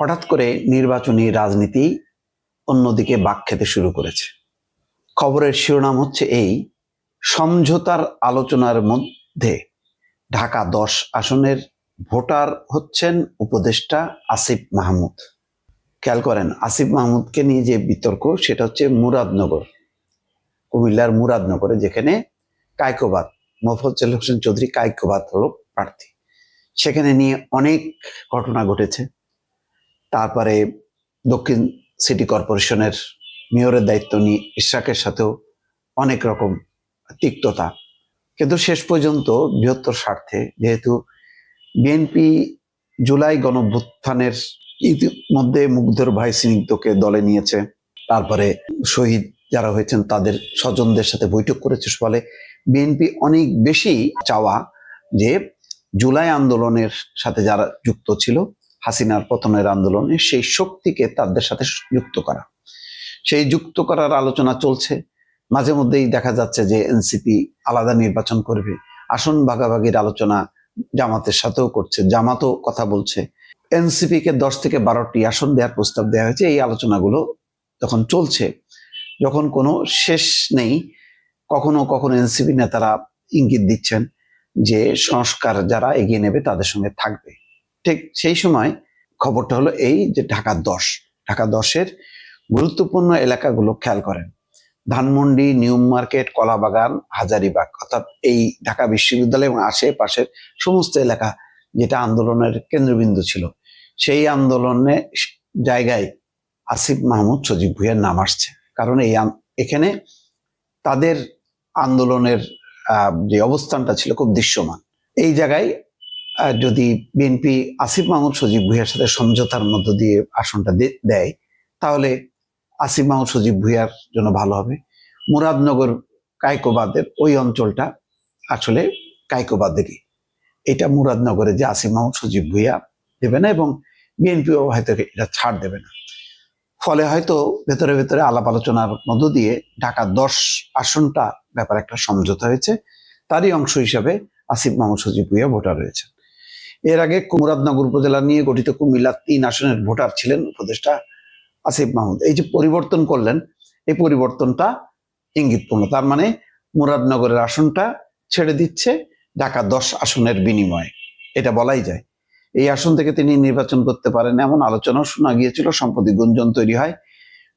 হঠাৎ করে নির্বাচনী রাজনীতি অন্যদিকে বাক খেতে শুরু করেছে। খবরের শিরোনাম হচ্ছে এই, সমঝোতার আলোচনার মধ্যে ঢাকা দশ আসনের ভোটার হচ্ছেন উপদেষ্টা আসিফ মাহমুদ। খেয়াল করেন, আসিফ মাহমুদকে নিয়ে যে বিতর্ক, সেটা হচ্ছে মুরাদনগর, কুমিল্লার মুরাদনগরে, যেখানে কায়কোবাদ মোফজ্জল হোসেন চৌধুরী কায়কোবাদ হল প্রার্থী। সেখানে নিয়ে অনেক ঘটনা ঘটেছে। তারপরে দক্ষিণ সিটি কর্পোরেশনের মেয়রের দায়িত্ব নিয়ে ইশাকের সাথেও অনেক রকম তিক্ততা। কিন্তু শেষ পর্যন্ত বৃহত্তর স্বার্থে, যেহেতু বিএনপি জুলাই গণভ্যুত্থানের ইতিমধ্যে মুগ্ধর ভাই স্নিগ্ধকে দলে নিয়েছে। তারপরে শহীদ যারা হয়েছেন তাদের স্বজনদের সাথে বৈঠক করেছে ফলে বিএনপি অনেক বেশি চাওয়া যে জুলাই আন্দোলনের সাথে যারা যুক্ত ছিল হাসিনার পতনের আন্দোলনে সেই শক্তিকে তাদের সাথে যুক্ত করা। সেই যুক্ত করার আলোচনা চলছে। মাঝে মধ্যেই দেখা যাচ্ছে যে এনসিপি আলাদা নির্বাচন করবে। আসন ভাগাভাগির আলোচনা জামাতের সাথেও করছে, জামাতও কথা বলছে। এনসিপি কে দশ থেকে বারোটি আসন দেওয়ার প্রস্তাব দেওয়া হয়েছে। এই আলোচনাগুলো যখন চলছে, যখন কোনো শেষ নেই, কখনো কখনো এনসিপি নেতারা ইঙ্গিত দিচ্ছেন যে সংস্কার যারা এগিয়ে নেবে তাদের সঙ্গে থাকবে। ঠিক সেই সময় খবরটা হলো এই যে ঢাকা দশ, ঢাকা দশের গুরুত্বপূর্ণ এলাকাগুলো খেয়াল করেন। ধানমন্ডি, নিউ মার্কেট, কলাবাগান, হাজারিবাগ অর্থাৎ এই ঢাকা বিশ্ববিদ্যালয় এবং আশেপাশের সমস্ত এলাকা যেটা আন্দোলনের কেন্দ্রবিন্দু ছিল। সেই আন্দোলনে জায়গায় আসিফ মাহমুদ সজীব ভুইয়ার নাম আসছে। কারণ এই এখানে তাদের আন্দোলনের যে অবস্থানটা ছিল খুব দৃশ্যমান। এই জায়গায় যদি বিএনপি আসিফ মাহমুদ সজীব ভুইয়ার সাথে সমঝোতার মধ্য দিয়ে আসনটা দেয়, তাহলে আসিফ মাহমুদ সজীব ভুইয়ার জন্য ভালো হবে। মুরাদনগর কায়কোবাদের ওই অঞ্চলটা আসলে কায়কোবাদেরই এটা মুরাদনগরে যে আসিফ মাহমুদ সজীব ভুইয়া দেবে না এবং বিএনপিও হয়তো এটা ছাড় দেবে না। ফলে হয়তো ভেতরে ভেতরে আলাপ আলোচনার মধ্য দিয়ে ঢাকা দশ আসনটা ব্যাপার একটা সমঝোতা হয়েছে। তারই অংশ হিসাবে আসিফ মাহমুদ সজীব ভুইয়া ভোটার রয়েছে এর আগে মুরাদনগর উপজেলা নিয়ে গঠিত কুমিল্লা তিন আসনের ভোটার ছিলেন উপদেষ্টা আসিফ মাহমুদ। এই যে পরিবর্তন করলেন, এই পরিবর্তনটা ইঙ্গিতপূর্ণ। তার মানে মুরাদনগরের আসনটা ছেড়ে দিচ্ছে, ঢাকা দশ আসনের বিনিময়ে। এটা বলাই যায়। এই আসন থেকে তিনি নির্বাচন করতে পারেন এমন আলোচনাও শোনা গিয়েছিল, সম্প্রতি গুঞ্জন তৈরি হয়।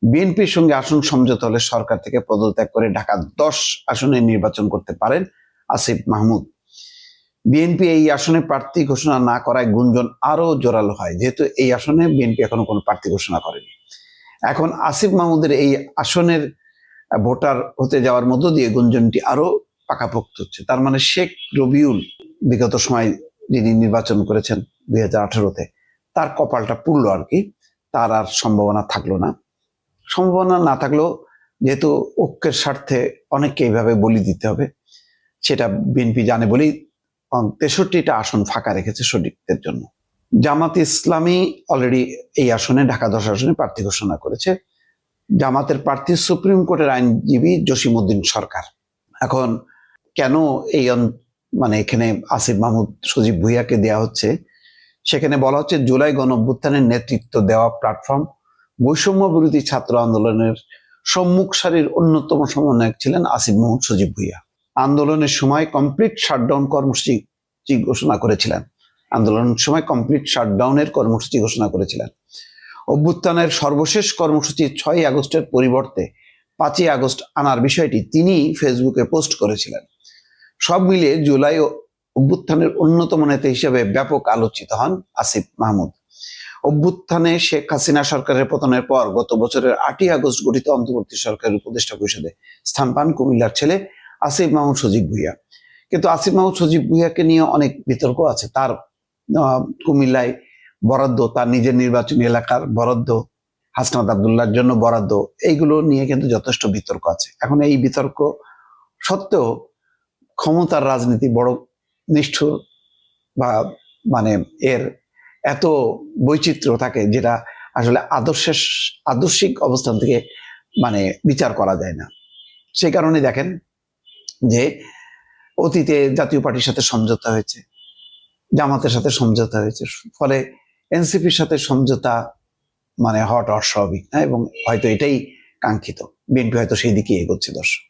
বিএনপির সঙ্গে আসন সমঝোতা হলে সরকার থেকে পদত্যাগ করে ঢাকা দশ আসনে নির্বাচন করতে পারেন আসিফ মাহমুদ। বিএনপি এই আসনে প্রার্থী ঘোষণা না করায় গুঞ্জন আরও জোরালো হয়। যেহেতু এই আসনে বিএনপি এখনও কোনো প্রার্থী ঘোষণা করেনি। এখন আসিফ মাহমুদের এই আসনের ভোটার হতে যাওয়ার মধ্য দিয়ে গুঞ্জনটি আরও পাকাপোক্ত হচ্ছে। তার মানে শেখ রবিউল বিগত সময় যিনি নির্বাচন করেছেন দুই হাজার আঠারোতে, তার কপালটা পুরলো আর কি। তার আর সম্ভাবনা থাকল না। সম্ভাবনা না থাকলেও যেহেতু ঐক্যের স্বার্থে অনেককে এইভাবে বলি দিতে হবে, সেটা বিএনপি জানে বলেই তেষট্টিটা আসন ফাঁকা রেখেছে শরিকদের জন্য। জামাত ইসলামী অলরেডি এই আসনে, ঢাকা দশ আসনে প্রার্থী ঘোষণা করেছে। জামাতের প্রার্থী সুপ্রিম কোর্টের আইনজীবী জসিমউদ্দিন সরকার। এখন কেন এই মানে এখানে আসিফ মাহমুদ, সজীব ভুইয়াকে দেয়া হচ্ছে? সেখানে বলা হচ্ছে জুলাই গণ অভ্যুত্থানের নেতৃত্ব দেওয়া প্ল্যাটফর্ম বৈষম্য বিরোধী ছাত্র আন্দোলনের সম্মুখ সারির অন্যতম সমন্বয়ক ছিলেন আসিফ মাহমুদ, সজীব ভুইয়া। আন্দোলনের সময় কমপ্লিট শাটডাউন কর্মসূচি ঘোষণা করেছিলেন। আন্দোলনের সময় কমপ্লিট শাটডাউনের কর্মসূচি ঘোষণা করেছিলেন। অভ্যুত্থানের সর্বশেষ কর্মসূচি ছয় আগস্টের পরিবর্তে পাঁচই আগস্ট আনার বিষয়টি তিনি ফেসবুকে পোস্ট করেছিলেন। সব মিলিয়ে জুলাই অভ্যুত্থানের অন্যতম নেতা হিসেবে ব্যাপক আলোচিত হন আসিফ মাহমুদ। অভ্যুত্থানে শেখ হাসিনা সরকারের পতনের পর গত বছরের আটই আগস্ট গঠিত অন্তর্বর্তী সরকারের উপদেষ্টা পরিষদে স্থান পান কুমিল্লার ছেলে আসিফ মাহমুদ সজীব ভুইয়া। কিন্তু আসিফ মাহমুদ সজীব ভুইয়াকে নিয়ে অনেক বিতর্ক আছে। তার কুমিল্লায় বরাদ্দ, তার নিজের নির্বাচনী এলাকার বরাদ্দ, হাসনাত আবদুল্লার জন্য বরাদ্দ, এইগুলো নিয়ে কিন্তু যথেষ্ট বিতর্ক আছে। এখন এই বিতর্ক সত্ত্বেও ক্ষমতার রাজনীতি বড় নিষ্ঠুর বা মানে এর এত বৈচিত্র্য থাকে যেটা আসলে আদর্শের, আদর্শিক অবস্থান থেকে মানে বিচার করা যায় না। সেই কারণে দেখেন যে অতীতে জাতীয় পার্টির সাথে সমঝোতা হয়েছে, জামাতের সাথে সমঝোতা হয়েছে। ফলে এনসিপির সাথে সমঝোতা মানে হট অস্বাভাবিক না এবং হয়তো এটাই কাঙ্ক্ষিত। বিএনপি হয়তো সেই দিকে এগোচ্ছে দর্শক।